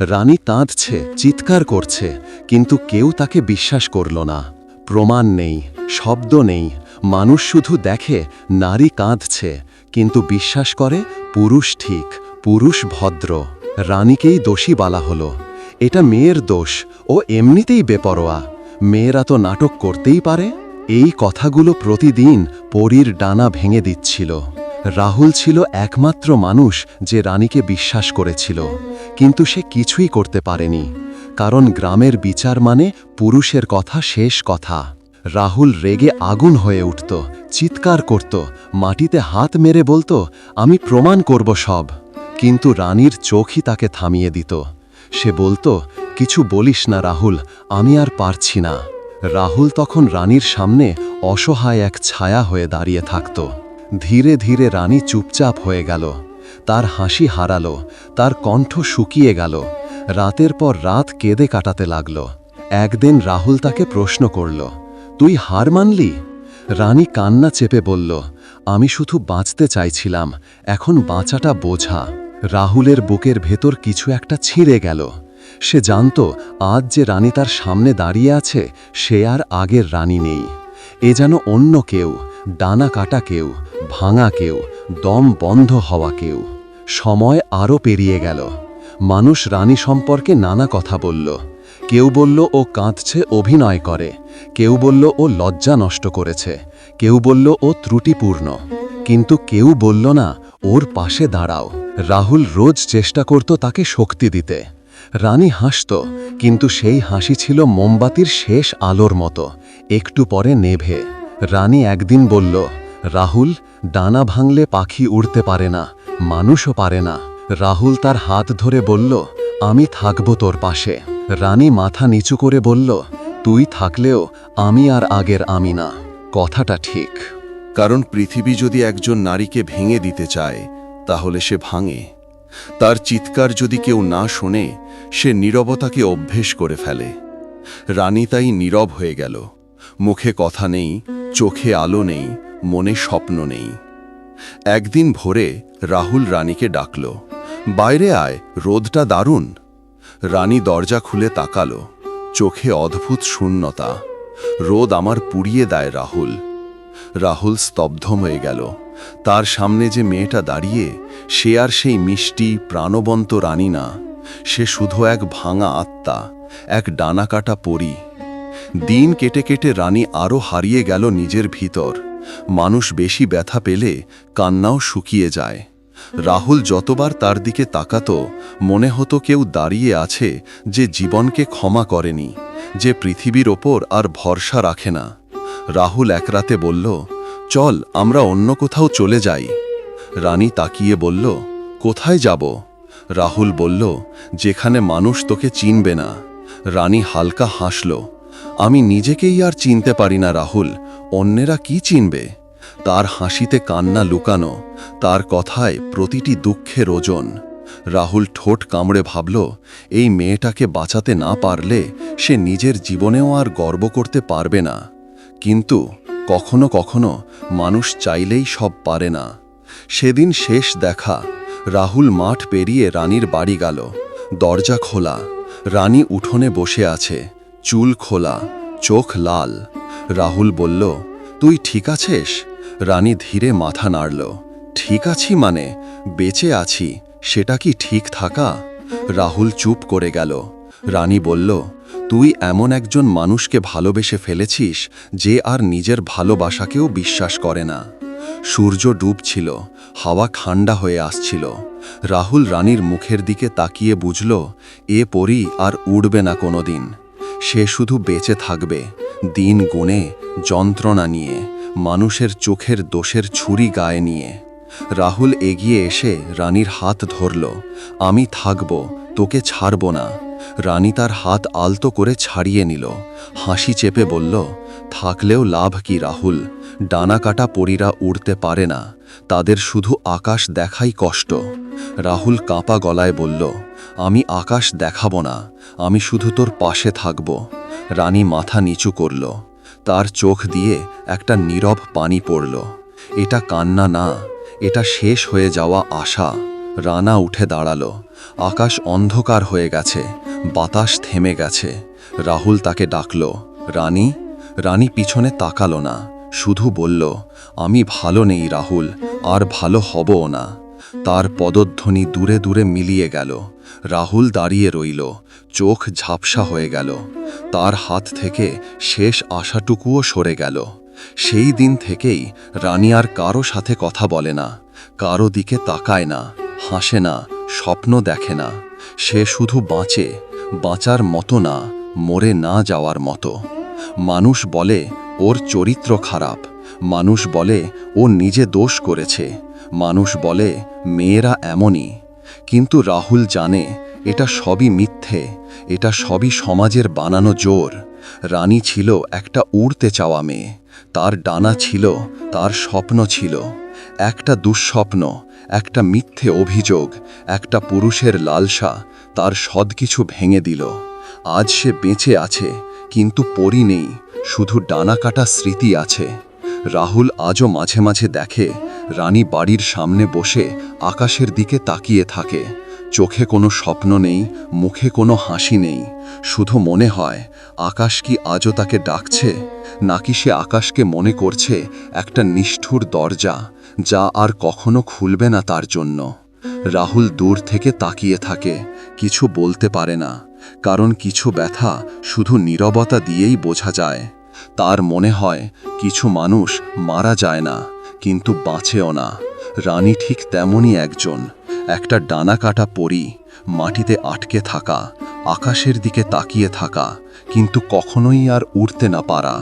রানী কাঁদছে, চিৎকার করছে, কিন্তু কেউ তাকে বিশ্বাস করল না। প্রমাণ নেই, শব্দ নেই, মানুষ শুধু দেখে, নারী কাঁদছে, কিন্তু বিশ্বাস করে পুরুষ ঠিক, পুরুষ ভদ্র। রানীকেই দোষী বলা হলো। এটা মেয়ের দোষ, ও এমনিতেই বেপরোয়া। মেয়েরা তো নাটক করতেই পারে। এই কথাগুলো প্রতিদিন পরীর ডানা ভেঙে দিচ্ছিল। রাহুল ছিল একমাত্র মানুষ যে রানীকে বিশ্বাস করেছিল। কিন্তু সে কিছুই করতে পারেনি, কারণ গ্রামের বিচার মানে পুরুষের কথা শেষ কথা। রাহুল রেগে আগুন হয়ে উঠত, চিৎকার করত, মাটিতে হাত মেরে বলতো, আমি প্রমাণ করব সব। কিন্তু রানীর চোখই তাকে থামিয়ে দিত। সে বলতো, কিছু বলিস না রাহুল, আমি আর পারছি না। রাহুল তখন রানীর সামনে অসহায় এক ছায়া হয়ে দাঁড়িয়ে থাকত। ধীরে ধীরে রানী চুপচাপ হয়ে গেল। তার হাসি হারালো, তার কণ্ঠ শুকিয়ে গেল, রাতের পর রাত কেঁদে কাটাতে লাগল। একদিন রাহুল তাকে প্রশ্ন করল, তুই হার মানলি? রানী কান্না চেপে বলল, আমি শুধু বাঁচতে চাইছিলাম, এখন বাঁচাটা বোঝা। রাহুলের বুকের ভেতর কিছু একটা ছিঁড়ে গেল। সে জানত, আজ যে রানী তার সামনে দাঁড়িয়ে আছে, সে আর আগের রানী নেই। এ যেন অন্য কেউ, ডানা কাটা কেউ, ভাঙা কেউ দম বন্ধ হওয়া কেউ। সময় আরও পেরিয়ে গেল। মানুষ রানী সম্পর্কে নানা কথা বলল। কেউ বলল, ও কাঁদছে, অভিনয় করে। কেউ বলল, ও লজ্জা নষ্ট করেছে। কেউ বলল, ও ত্রুটিপূর্ণ। কিন্তু কেউ বলল না, ওর পাশে দাঁড়াও। রাহুল রোজ চেষ্টা করত তাকে শক্তি দিতে। রানী হাসত, কিন্তু সেই হাসি ছিল মোমবাতির শেষ আলোর মতো। একটু পরে নেভে। রানী একদিন বলল রাহুল ডানা ভাঙলে পাখি উড়তে পারে না, মানুষও পারে না। রাহুল তার হাত ধরে বলল, আমি থাকব তোর পাশে। রানী মাথা নিচু করে বলল, তুই থাকলেও আমি আর আগের আমি না। কথাটা ঠিক। কারণ পৃথিবী যদি একজন নারীকে ভেঙে দিতে চায়, তাহলে সে ভাঙে। তার চিৎকার যদি কেউ না শোনে, সে নীরবতাকে অভ্যেস করে ফেলে। রানী তাই নীরব হয়ে গেল। মুখে কথা নেই, চোখে আলো নেই মনে স্বপ্ন নেই। একদিন ভোরে রাহুল রানীকে ডাকল, বাইরে আয়, রোদটা দারুণ। রানী দরজা খুলে তাকালো, চোখে অদ্ভুত শূন্যতা। রোদ আমার পুড়িয়ে দেয় রাহুল। রাহুল স্তব্ধ হয়ে গেল, তার সামনে যে মেয়েটা দাঁড়িয়ে, সে আর সেই মিষ্টি, প্রাণবন্ত রানী না। সে শুধু এক ভাঙা আত্মা, এক ডানাকাটা পরি। দিন কেটে কেটে রানী আরও হারিয়ে গেল নিজের ভিতর। মানুষ বেশি ব্যথা পেলে কান্নাও শুকিয়ে যায়। রাহুল যতবার তার দিকে তাকাতো, মনে হতো কেউ দাঁড়িয়ে আছে যে জীবনকে ক্ষমা করেনি, যে পৃথিবীর ওপর আর ভরসা রাখে না। রাহুল এক রাতে বলল, চল, আমরা অন্য কোথাও চলে যাই। রানী তাকিয়ে বলল, কোথায় যাব? রাহুল বলল, যেখানে মানুষ তোকে চিনবে না। রানী হালকা হাসল, আমি নিজেকেই আর চিনতে পারি না রাহুল অন্যেরা কি চিনবে? তার হাসিতে কান্না লুকানো, তার কথায় প্রতিটি দুঃখের ওজন। রাহুল ঠোঁট কামড়ে ভাবল, এই মেয়েটাকে বাঁচাতে না পারলে সে নিজের জীবনেও আর গর্ব করতে পারবে না। কিন্তু কখনো কখনো মানুষ চাইলেই সব পারে না। সেদিন শেষ দেখা, রাহুল মাঠ পেরিয়ে রানীর বাড়ি গেল। দরজা খোলা, রানী উঠোনে বসে আছে, চুল খোলা, চোখ লাল। রাহুল বলল, তুই ঠিক আছিস? রানী ধীরে মাথা নাড়ল, ঠিক আছি মানে বেঁচে আছি, সেটা কি ঠিক থাকা? রাহুল চুপ করে গেল, রানী বলল, তুই এমন একজন মানুষকে ভালোবেসে ফেলেছিস যে আর নিজের ভালোবাসাকেও বিশ্বাস করে না। সূর্য ডুবছিল, হাওয়া ঠান্ডা হয়ে আসছিল, রাহুল রানীর মুখের দিকে তাকিয়ে বুঝল, এ পরি আর উড়বে না কোনোদিন। সে শুধু বেঁচে থাকবে, দিন গুণে যন্ত্রণা নিয়ে, মানুষের চোখের দোষের ছুরি গায়ে নিয়ে। রাহুল এগিয়ে এসে রানীর হাত ধরল, আমি থাকব, তোকে ছাড়ব না। রানী তার হাত আলতো করে ছাড়িয়ে নিল, হাসি চেপে বলল, থাকলেও লাভ কি রাহুল? ডানা কাটা পরীরা উড়তে পারে না, তাদের শুধু আকাশ দেখাই কষ্ট। রাহুল কাঁপা গলায় বলল আমি আকাশ দেখাব না, আমি শুধু তোর পাশে থাকব। রানী মাথা নিচু করল, তার চোখ দিয়ে একটা নীরব পানি পড়ল। এটা কান্না না, এটা শেষ হয়ে যাওয়া আশা। রানা উঠে দাঁড়াল, আকাশ অন্ধকার হয়ে গেছে, বাতাস থেমে গেছে। রাহুল তাকে ডাকল, রানী রানী পিছনে তাকালো না, শুধু বলল, আমি ভালো নেই রাহুল, আর ভালো হবও না। তার পদধ্বনি দূরে দূরে মিলিয়ে গেল রাহুল দাঁড়িয়ে রইল। চোখ ঝাপসা হয়ে গেল। তার হাত থেকে শেষ আশাটুকুও সরে গেল। সেই দিন থেকেই রানী আর কারও সাথে কথা বলে না, কারও দিকে তাকায় না, হাসে না, স্বপ্ন দেখে না। সে শুধু বাঁচে, বাঁচার মতো না, মরে না যাওয়ার মতো। মানুষ বলে, ওর চরিত্র খারাপ। মানুষ বলে, ও নিজে দোষ করেছে। মানুষ বলে, মেয়েরা এমনই। কিন্তু রাহুল জানে, এটা সবই মিথ্যে, এটা সবই সমাজের বানানো জোর। রানী ছিল একটা উড়তে চাওয়া মেয়ে, তার ডানা ছিল, তার স্বপ্ন ছিল। একটা দুঃস্বপ্ন, একটা মিথ্যে অভিযোগ, একটা পুরুষের লালসা, তার সদ কিছু ভেঙে দিল। আজ সে বেঁচে আছে, কিন্তু পরি নেই, শুধু ডানা কাটা স্মৃতি আছে। রাহুল আজও মাঝে মাঝে দেখে, রানী বাড়ির সামনে বসে আকাশের দিকে তাকিয়ে থাকে। চোখে কোনো স্বপ্ন নেই, মুখে কোনো হাসি নেই। শুধু মনে হয়, আকাশ কি আজও তাকে ডাকছে? নাকি সে আকাশকে মনে করছে একটা নিষ্ঠুর দরজা যা আর কখনো খুলবে না তার জন্য। রাহুল দূর থেকে তাকিয়ে থাকে, কিছু বলতে পারে না, কারণ কিছু ব্যথা শুধু নীরবতা দিয়েই বোঝা যায়। তার মনে হয় কিছু মানুষ মারা যায় না, কিন্তু বাঁচেও না। রানী ঠিক তেমনই একজন। একটা ডানা কাটা পরি মাটিতে আটকে থাকা, আকাশের দিকে তাকিয়ে থাকা, কিন্তু কখনোই আর উড়তে না পারা।